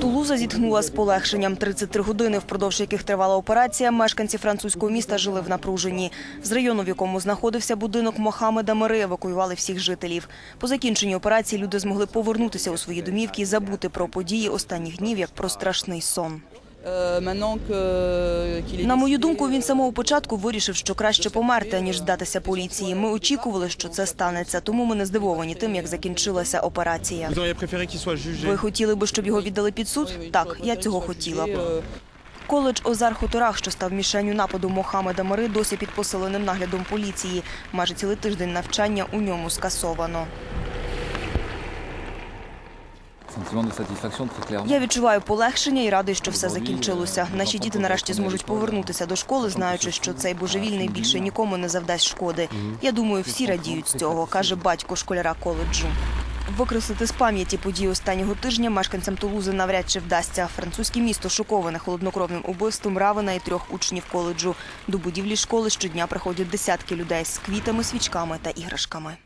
Тулуза зітхнула з полегшенням. 33 години, впродовж яких тривала операція, мешканці французького міста жили в напруженні. З району, в якому знаходився будинок Мохамеда Мери, евакуювали всіх жителів. По закінченні операції люди змогли повернутися у свої домівки і забути про події останніх днів, як про страшний сон. Est На мою думку, він самого початку вирішив, що краще померти, ніж здатися поліції. Ми очікували, що це станеться, тому ми не здивовані тим, як закінчилася операція. Ви хотіли би, щоб його віддали під суд? Так, я цього хотіла б. Коледж Озар Хуторах, що став мішенню нападу Мохамеда Мари, досі під посиленим наглядом поліції. Майже цілий тиждень навчання у ньому скасовано. Я відчуваю полегшення і радий, що все закінчилося. Наші діти нарешті зможуть повернутися до школи, знаючи, що цей божевільний більше нікому не завдасть шкоди. Я думаю, всі радіють з цього, каже батько школяра коледжу. Викреслити з пам'яті події останнього тижня мешканцям Тулузи навряд чи вдасться. Французьке місто шоковане холоднокровним убивством Равена і трьох учнів коледжу. До будівлі школи щодня приходять десятки людей з квітами, свічками та іграшками.